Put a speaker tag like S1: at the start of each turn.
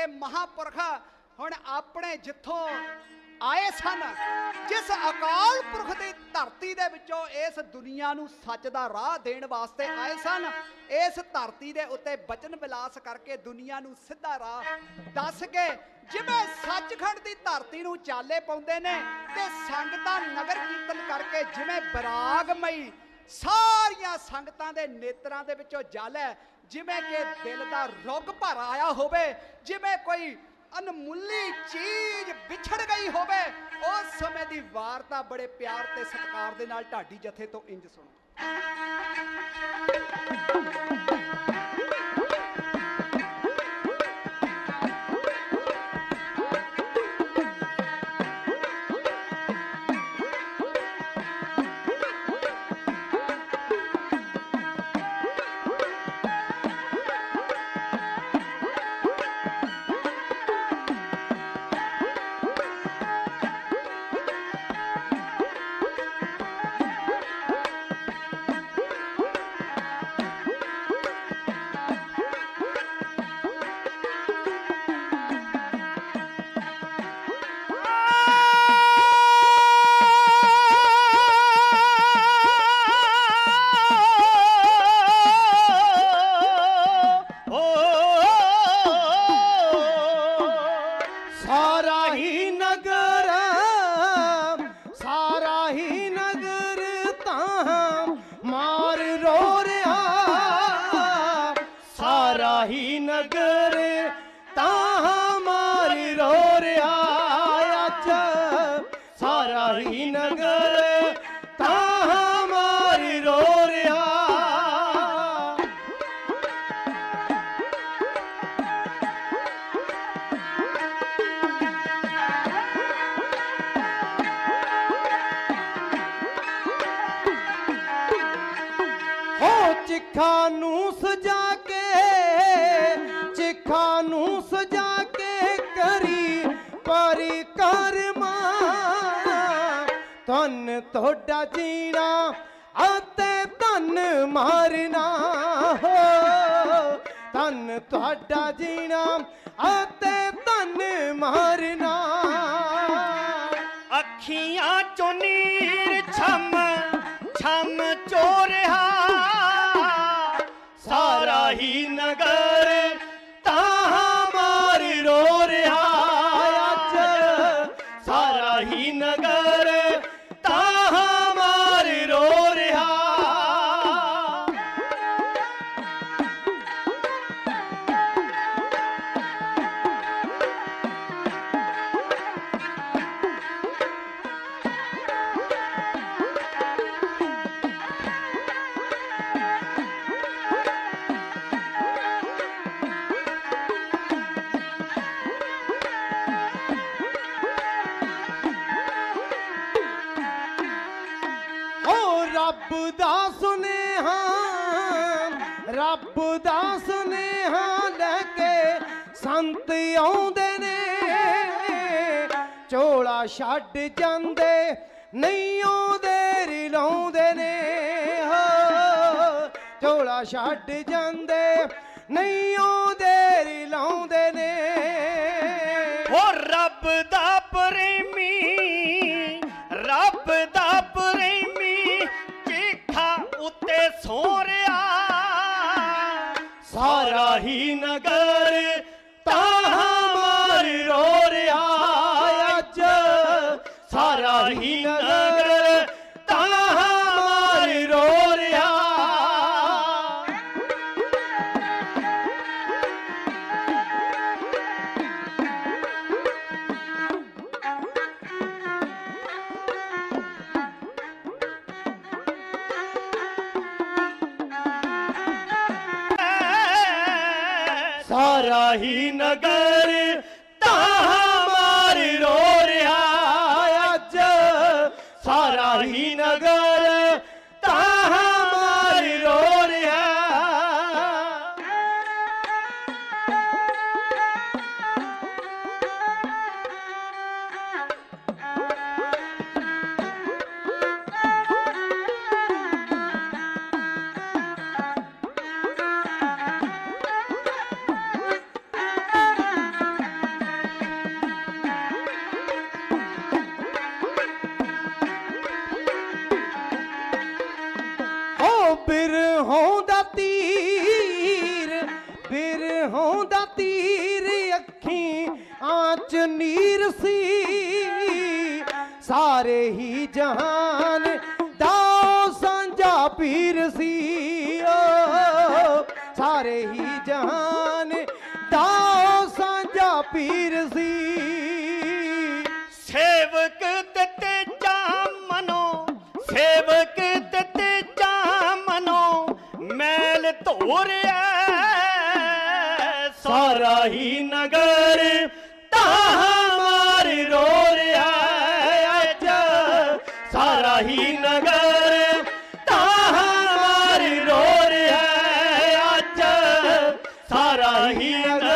S1: ਕਿ ਮਹਾਪੁਰਖ ਹੁਣ ਆਪਣੇ ਜਿੱਥੋਂ ਆਏ ਸਨ, ਜਿਸ ਅਕਾਲ ਪੁਰਖ ਦੀ ਧਰਤੀ ਦੇ ਵਿੱਚੋਂ ਇਸ ਦੁਨੀਆ ਨੂੰ ਸੱਚ ਦਾ ਰਾਹ ਦੇਣ ਵਾਸਤੇ ਆਏ ਸਨ, ਇਸ ਧਰਤੀ ਦੇ ਉੱਤੇ ਬਚਨ ਵਿਲਾਸ ਕਰਕੇ ਦੁਨੀਆ ਨੂੰ ਸਿੱਧਾ ਰਾਹ ਦੱਸ ਕੇ ਜਿਵੇਂ ਸੱਚਖੰਡ ਦੀ ਧਰਤੀ ਨੂੰ ਚਾਲੇ ਪਾਉਂਦੇ ਨੇ ਤੇ ਸੰਗਤਾਂ ਨਗਰ ਕੀਰਤਨ ਕਰਕੇ ਜਿਵੇਂ ਬਰਾਗਮਈ ਸਾਰੀਆਂ ਸੰਗਤਾਂ ਦੇ ਨੇਤਰਾਂ ਦੇ ਵਿੱਚੋਂ ਜਲ ਹੈ। ਜਿਵੇਂ ਕਿ ਦਿਲ ਦਾ ਰੁੱਗ ਭਰ ਆਇਆ ਹੋਵੇ, ਜਿਵੇਂ ਕੋਈ ਅਨਮੁੱਲੀ ਚੀਜ਼ ਵਿਛੜ ਗਈ ਹੋਵੇ, ਉਸ ਸਮੇਂ ਦੀ ਵਾਰਤਾ ਬੜੇ ਪਿਆਰ ਤੇ ਸਤਿਕਾਰ ਦੇ ਨਾਲ ਢਾਡੀ ਜਥੇ ਤੋਂ ਇੰਜ ਸੁਣੋ।
S2: ਸਾਰਾ ਹੀ ਨਗਰ ਤਾਂ ਮਾਰ ਰੋ ਰਿਹਾ ਅੱਜ ਸਾਰਾ ਹੀ ਨਗਰ ਤਾਂ ਮਾਰ ਰੋ ਰਿਹਾ ਹੋ ਚਿੱਖਾਂ ਨੂੰ ਸਜਾ ਜਾ ਕੇ ਕਰੀ ਪਰਿਕਰਮਾ ਤਨ ਤੁਹਾਡਾ ਜੀਣਾ ਅਤੇ ਧਨ ਮਾਰਨਾ ਹੋ ਤੁਹਾਡਾ ਜੀਣਾ ਅਤੇ ਧਨ ਮਾਰਨਾ
S3: ਅੱਖੀਆਂ ਚੋਂ ਨੀਰ ਛਮ ਛਮ ਚੋਰਿਆ
S2: ਰੱਬ ਦਾ ਸੁਨੇਹਾ ਲੈ ਕੇ ਸੰਤ ਆਉਂਦੇ ਨੇ। ਝੋਲਾ ਛੱਡ ਜਾਂਦੇ, ਨਹੀਂ ਆਉਂਦੇ, ਰਿਲਾਉਂਦੇ ਨੇ। ਝੋਲਾ ਛੱਡ ਜਾਂਦੇ, ਨਹੀਂ ਆਉਂਦੇ, ਰਿਲਾਉਂਦੇ ਨੇ। ਸਾਰਾ ਹੀ ਨਗਰ ਤਾਂ ਮਾਰ ਰੋ ਰਿਹਾ ਅੱਜ। ਸਾਰਾ ਹੀ ਨਗਰ ਸਾਰਾ ਹੀ ਨਗਰ ਤਾਂ ਮਾਰ ਰੋ ਰਿਹਾ ਅੱਜ। ਸਾਰਾ ਹੀ ਨਗਰ ਹੋਂਦਾ ਤੀਰ, ਫਿਰ ਹੋਂਦਾ ਤੀਰ ਅੱਖੀ ਆਂਚ ਨੀਰ ਸੀ। ਸਾਰੇ ਹੀ ਜਹਾਨ ਦਾ ਸਾਂਝਾ ਪੀਰ ਸੀ। ਓ, ਸਾਰੇ ਹੀ ਜਹਾਨ ਦਾ ਸਾਂਝਾ ਪੀਰ ਸੀ।
S3: ਸੇਵਕ ਦਿੱਤੇ ਜਾ ਮਨੋ, ਸੇਵਕ ਮੈਲ ਸਾਰਾ ਹੀ ਨਗਰ ਤਾਹ ਮਾਰ ਰੋ ਰਿਹਾ ਅੱਜ। ਸਾਰਾ ਹੀ ਨਗਰ ਤਾਹ ਮਾਰ ਰੋ ਰਿਹਾ ਅੱਜ। ਸਾਰਾ ਹੀ ਨਗਰ